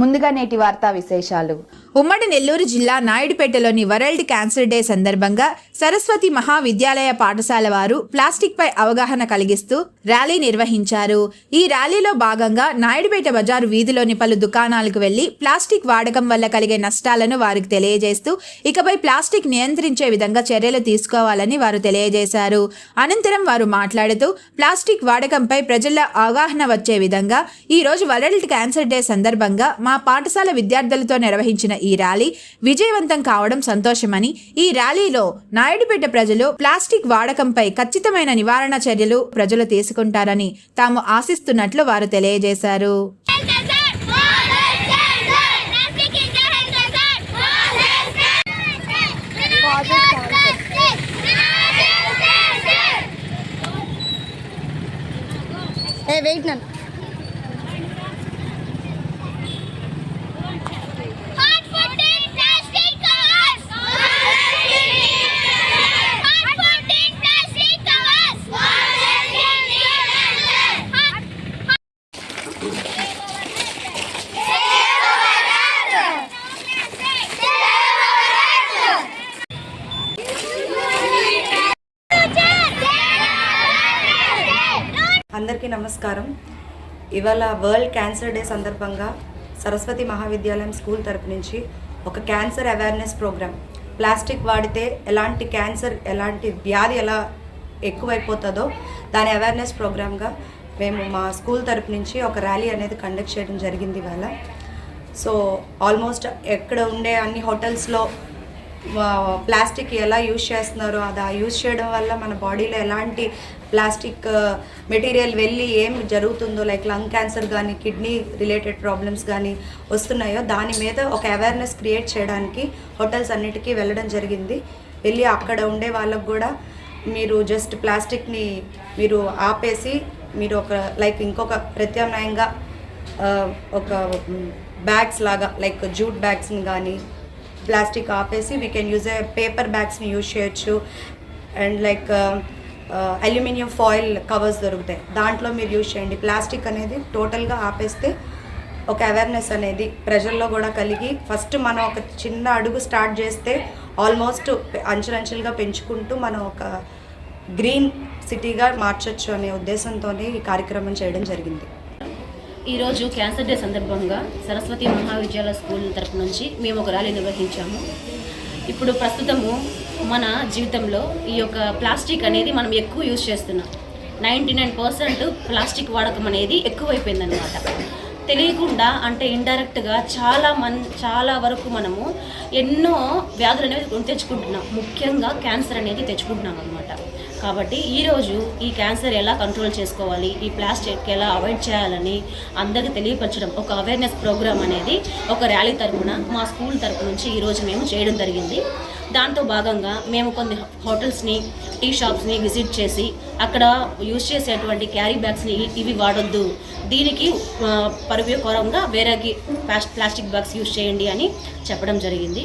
ముందుగా నేటి వార్తా విశేషాలు. ఉమ్మడి నెల్లూరు జిల్లా నాయుడుపేటలోని వరల్డ్ క్యాన్సర్ డే సందర్భంగా సరస్వతి మహావిద్యాలయ పాఠశాల వారు ప్లాస్టిక్ పై అవగాహన కలిగిస్తూ ర్యాలీ నిర్వహించారు. ఈ ర్యాలీలో భాగంగా నాయుడుపేట బజారు వీధిలోని పలు దుకాణాలకు వెళ్ళి ప్లాస్టిక్ వాడకం వల్ల కలిగే నష్టాలను వారికి తెలియజేస్తూ ఇకపై ప్లాస్టిక్ నియంత్రించే విధంగా చర్యలు తీసుకోవాలని వారు తెలియజేశారు. అనంతరం వారు మాట్లాడుతూ ప్లాస్టిక్ వాడకంపై ప్రజల్లో అవగాహన వచ్చే విధంగా ఈ రోజు వరల్డ్ క్యాన్సర్ డే సందర్భంగా మా పాఠశాల విద్యార్థులతో నిర్వహించిన ఈ ర్యాలీ విజయవంతం కావడం సంతోషమని ఈ ర్యాలీలో నాయుడుపేట ప్రజలు ప్లాస్టిక్ వాడకంపై ఖచ్చితమైన నివారణ చర్యలు ప్రజలు తీసుకుంటారని తాము ఆశిస్తున్నట్లు వారు తెలియజేశారు. ఏ వెయిట్ నన్ను. అందరికీ నమస్కారం. ఇవాళ వరల్డ్ క్యాన్సర్ డే సందర్భంగా సరస్వతి మహావిద్యాలయం స్కూల్ తరపు నుంచి ఒక క్యాన్సర్ అవేర్నెస్ ప్రోగ్రామ్ ప్లాస్టిక్ వాడితే ఎలాంటి క్యాన్సర్ ఎలాంటి వ్యాధి ఎలా ఎక్కువైపోతుందో దాని అవేర్నెస్ ప్రోగ్రామ్గా మేము మా స్కూల్ తరపు నుంచి ఒక ర్యాలీ అనేది కండక్ట్ చేయడం జరిగింది ఇవాళ. సో ఆల్మోస్ట్ ఎక్కడ ఉండే అన్ని హోటల్స్లో ప్లాస్టిక్ ఎలా యూజ్ చేస్తున్నారో అది ఆ యూజ్ చేయడం వల్ల మన బాడీలో ఎలాంటి ప్లాస్టిక్ మెటీరియల్ వెళ్ళి ఏం జరుగుతుందో లైక్ లంగ్ క్యాన్సర్ కానీ కిడ్నీ రిలేటెడ్ ప్రాబ్లమ్స్ కానీ వస్తున్నాయో దాని మీద ఒక అవేర్నెస్ క్రియేట్ చేయడానికి హోటల్స్ అన్నిటికీ వెళ్ళడం జరిగింది. వెళ్ళి అక్కడ ఉండే వాళ్ళకు కూడా మీరు జస్ట్ ప్లాస్టిక్ని మీరు ఆపేసి మీరు ఒక లైక్ ఇంకొక ప్రత్యామ్నాయంగా ఒక బ్యాగ్స్ లాగా లైక్ జూట్ బ్యాగ్స్ని కానీ ప్లాస్టిక్ ఆపేసి we can use a paper బ్యాగ్స్ని use చేయొచ్చు. And like aluminium foil covers దొరుకుతాయి. దాంట్లో మీరు యూజ్ చేయండి. ప్లాస్టిక్ అనేది టోటల్గా ఆపేస్తే ఒక అవేర్నెస్ అనేది ప్రజల్లో కూడా కలిగి ఫస్ట్ మనం ఒక చిన్న అడుగు స్టార్ట్ చేస్తే ఆల్మోస్ట్ అంచెలంచెలుగా పెంచుకుంటూ మనం ఒక గ్రీన్ సిటీగా మార్చొచ్చు అనే ఉద్దేశంతో ఈ కార్యక్రమం చేయడం జరిగింది. ఈరోజు క్యాన్సర్ డే సందర్భంగా సరస్వతి మహావిద్యాలయ స్కూల్ తరపు నుంచి మేము ఒక ర్యాలీ నిర్వహించాము. ఇప్పుడు ప్రస్తుతము మన జీవితంలో ఈ యొక్క ప్లాస్టిక్ అనేది మనం ఎక్కువ యూజ్ చేస్తున్నాం. నైంటీ నైన్ పర్సెంట్ ప్లాస్టిక్ వాడకం అనేది ఎక్కువైపోయిందనమాట తెలియకుండా అంటే ఇండైరెక్ట్గా చాలా మన్ చాలా వరకు మనము ఎన్నో వ్యాధులు అనేవి తెచ్చుకుంటున్నాం. ముఖ్యంగా క్యాన్సర్ అనేది తెచ్చుకుంటున్నాం అనమాట కాబట్టి ఈరోజు ఈ క్యాన్సర్ ఎలా కంట్రోల్ చేసుకోవాలి ఈ ప్లాస్టిక్ ఎలా అవాయిడ్ చేయాలని అందరికీ తెలియపరచడం ఒక అవేర్నెస్ ప్రోగ్రామ్ అనేది ఒక ర్యాలీ తరపున మా స్కూల్ తరపు నుంచి ఈరోజు మేము చేయడం జరిగింది. దాంతో భాగంగా మేము కొన్ని హోటల్స్ని టీ షాప్స్ని విజిట్ చేసి అక్కడ యూజ్ చేసేటువంటి క్యారీ బ్యాగ్స్ని ఇవి వాడొద్దు. దీనికి ఆ, వేరే వేరేకి ప్లాస్టిక్ బ్యాగ్స్ యూజ్ చేయండి అని చెప్పడం జరిగింది.